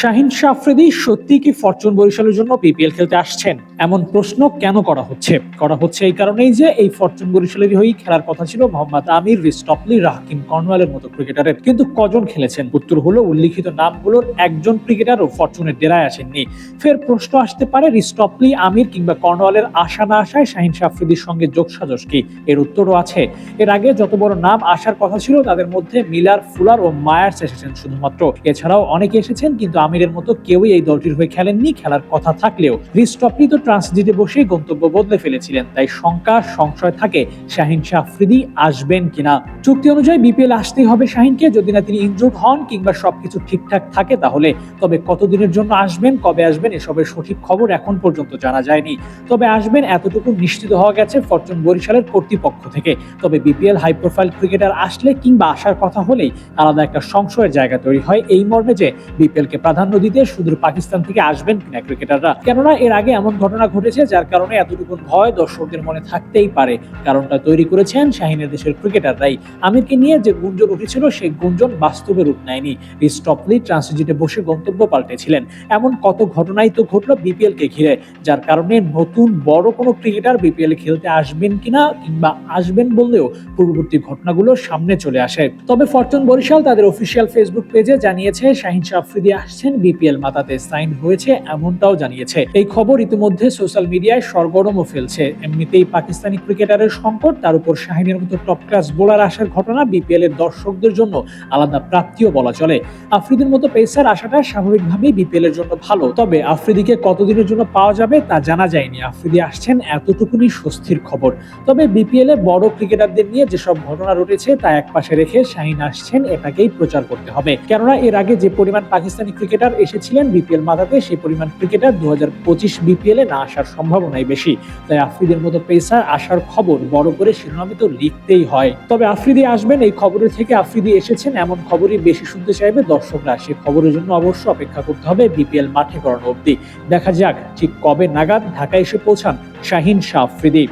শাহিন শাহ আফ্রিদি সত্যি কি ফরচুন বরিশালের জন্য বিপিএল খেলতে আসছেন? এমন প্রশ্ন কেন করা হচ্ছে? করা হচ্ছে এই কারণেই যে এই ফরচুন বরিশালেরই হয়েই খেলার কথা ছিল মোহাম্মদ আমির রিস্টপলি রাহাকিম কর্নওয়ালের মতো ক্রিকেটারের। কিন্তু কজন খেলেছেন? উত্তর হলো উল্লিখিত নামগুলোর একজন ক্রিকেটারও ফরচুনের ডেরায় আসেননি। ফের প্রশ্ন আসতে পারে রিস্টপলি আমির কিংবা কর্নওয়ালের আশা না আসায় শাহিন শাহ আফ্রিদির সঙ্গে যোগসাজশ কি? এর উত্তরও আছে। এর আগে যত বড় নাম আসার কথা ছিল, তাদের মধ্যে মিলার ফুলার ও মায়ার্স এসেছেন শুধুমাত্র। এছাড়াও অনেকে এসেছেন, কিন্তু আমিরের মতো কেউই এই দলটির হয়ে খেলেননি। খেলার কথা থাকলেও রিস্টপলি তো ট্রান্সজিটে বসেই গন্তব্য বদলে ফেলেছিলেন। তাই শঙ্কা, সংশয় থাকে শাহিন শাহ আফ্রিদি আসবেন কিনা? চুক্তি অনুযায়ী বিপিএল আসতেই হবে শাহিনকে। যদি না তিনি ইনজুর্ড হন কিংবা সবকিছু ঠিকঠাক থাকে তাহলে। তবে কতদিনের জন্য আসবেন, কবে আসবেন এসবের সঠিক খবর এখন পর্যন্ত জানা যায়নি। তবে আসবেন এতটুকু নিশ্চিত হওয়া গেছে ফরচুন বরিশালের কর্তৃপক্ষ থেকে। তবে বিপিএল হাই প্রোফাইল ক্রিকেটার আসলে কিংবা আসার কথা হলেই আলাদা একটা সংশয়ের জায়গা তৈরি হয় এই মর্মে যে বিপিএল কে প্রাধান্য দিতে সুদূর পাকিস্তান থেকে আসবেন কিনা ক্রিকেটাররা? কেননা এর আগে এমন ঘটনা ঘটেছে যার কারণে এতটুকু ভয় দর্শকদের মনে থাকতেই পারে। কারণটা তৈরি করেছেন শাহিনের দেশের ক্রিকেটাররাই। আমিরকে নিয়ে যে গুঞ্জন উঠেছিল সেই গুঞ্জন বাস্তবে রূপ নেয়নি। স্টপলি ট্রান্সজিটে বসে গন্তব্য পাল্টেছিলেন। এমন কত ঘটনাই তো ঘটলো বিপিএল কে ঘিরে, যার কারণে নতুন বড় কোনো ক্রিকেটার বিপিএল খেলতে আসবেন কিনা কিংবা আসবেন বললেও পূর্ববর্তী ঘটনাগুলো সামনে চলে আসে। তবে ফরচুন বরিশাল তাদের অফিসিয়াল ফেসবুক পেজে জানিয়েছে, শাহিন শাহ আফ্রিদি আসছেন বিপিএল মাতাতে সাইন হয়েছে এমনটাও জানিয়েছে। এই খবর ইতিমধ্যে সোশ্যাল মিডিয়ায় সরগরমও ফেলছে। এমনিতেই পাকিস্তানি ক্রিকেটারের সংকট, তার উপর শাহিনের মতো টপ ক্লাস বোলার আসার ঘটনা বিপিএল এর দর্শকদের জন্য আলাদা প্রাপ্তিও বলা চলে। আফ্রিদির মতো পেসার আসাটা স্বাভাবিকভাবেই বিপিএল এর জন্য ভালো। তবে আফ্রিদিকে কতদিনের জন্য পাওয়া যাবে তা জানা যায়নি। আফ্রিদি আসছেন এতটুকুনি স্বস্তির খবর। তবে বিপিএল এ বড় ক্রিকেটারদের নিয়ে যেসব ঘটনা রটেছে তা একপাশে রেখে শাহিন আসছেন, এটাকেই প্রচার করতে হবে। কেননা এর আগে যে পরিমাণ পাকিস্তানি ক্রিকেটার এসেছিলেন বিপিএল মাথাতে সেই পরিমাণ ক্রিকেটার দু হাজার পঁচিশ বিপিএল না আসার সম্ভাবনাই বেশি। তাই আফ্রিদের মতো পেসার আসার খবর বড় করে শিরোনামে তো লিখতেই হয়। তবে আফ্রিদি আসবেন, এই খবরের থেকে আফ্রিদি এসেছেন এমন খবরই বেশি শুনতে চাইবে দর্শকরা। সে খবরের জন্য অবশ্য অপেক্ষা করতে হবে বিপিএল মাঠে করানো অবধি। দেখা যাক ঠিক কবে নাগাদ ঢাকায় এসে পৌঁছান Shaheen Shah Afridi.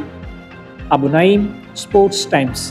Abu Naim Sports Times.